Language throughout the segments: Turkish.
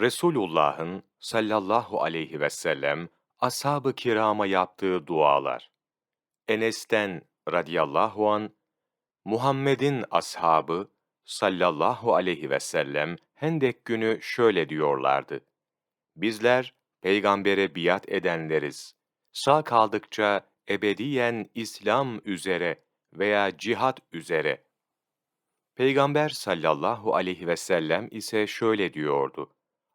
Resulullah'ın sallallahu aleyhi ve sellem ashab-ı kirama yaptığı dualar. Enes'ten radıyallahu an Muhammed'in ashabı sallallahu aleyhi ve sellem Hendek günü şöyle diyorlardı. Bizler peygambere biat edenleriz. Sağ kaldıkça ebediyen İslam üzere veya cihat üzere. Peygamber sallallahu aleyhi ve sellem ise şöyle diyordu.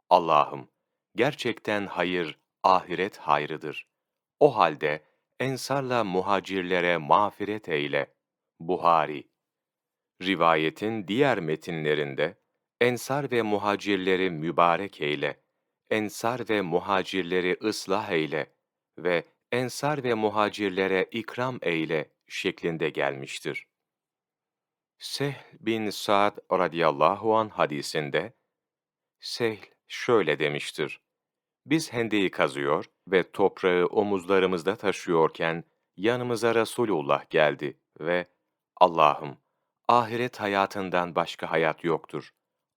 Allah'ım, gerçekten hayır, ahiret hayrıdır. O halde ensarla muhacirlere mağfiret eyle. Buhari Rivayetin diğer metinlerinde, ensar ve muhacirleri mübarek eyle, ensar ve muhacirleri ıslah eyle ve ensar ve muhacirlere ikram eyle şeklinde gelmiştir. Sehl bin Sa'd radıyallahu an hadisinde, Sehl şöyle demiştir. Biz hendeyi kazıyor ve toprağı omuzlarımızda taşıyorken yanımıza Resulullah geldi ve Allah'ım ahiret hayatından başka hayat yoktur.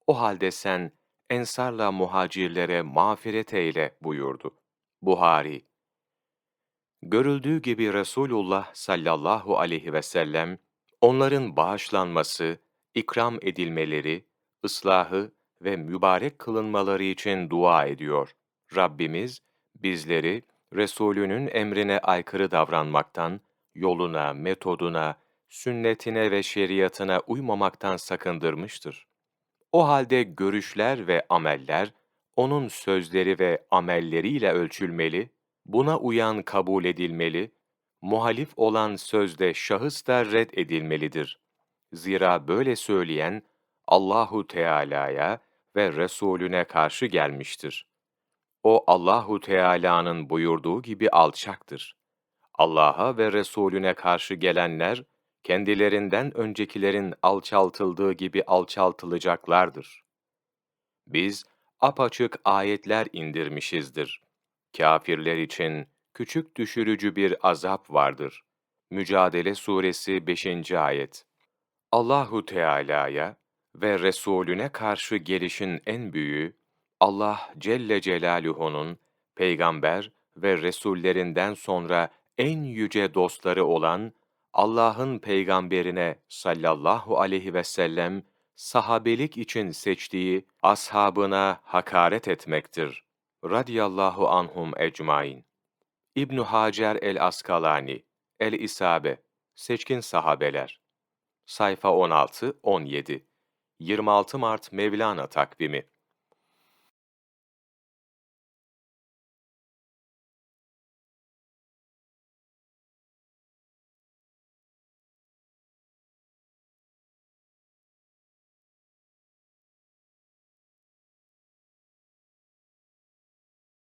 O halde sen ensarla muhacirlere mağfiret eyle buyurdu. Buhari Görüldüğü gibi Resulullah sallallahu aleyhi ve sellem onların bağışlanması, ikram edilmeleri, ıslahı ve mübarek kılınmaları için dua ediyor. Rabbimiz bizleri Resulünün emrine aykırı davranmaktan, yoluna, metoduna, sünnetine ve şeriatına uymamaktan sakındırmıştır. O halde görüşler ve ameller, onun sözleri ve amelleriyle ölçülmeli, buna uyan kabul edilmeli, muhalif olan sözde şahıs da red edilmelidir. Zira böyle söyleyen Allahu Teala'ya ve Resulüne karşı gelmiştir. O Allahu Teala'nın buyurduğu gibi alçaktır. Allah'a ve Resulüne karşı gelenler kendilerinden öncekilerin alçaltıldığı gibi alçaltılacaklardır. Biz apaçık ayetler indirmişizdir. Kafirler için küçük düşürücü bir azap vardır. Mücadele Suresi 5. Ayet Allahu Teala'ya ve Resulüne karşı gelişin en büyüğü, Allah Celle Celaluhu'nun peygamber ve resullerinden sonra en yüce dostları olan Allah'ın peygamberine sallallahu aleyhi ve sellem sahabelik için seçtiği ashabına hakaret etmektir. Radiyallahu anhum ecmain. İbn Hacer el-Askalani, El-İsabe, Seçkin Sahabeler. Sayfa 16-17 26 Mart Mevlana takvimi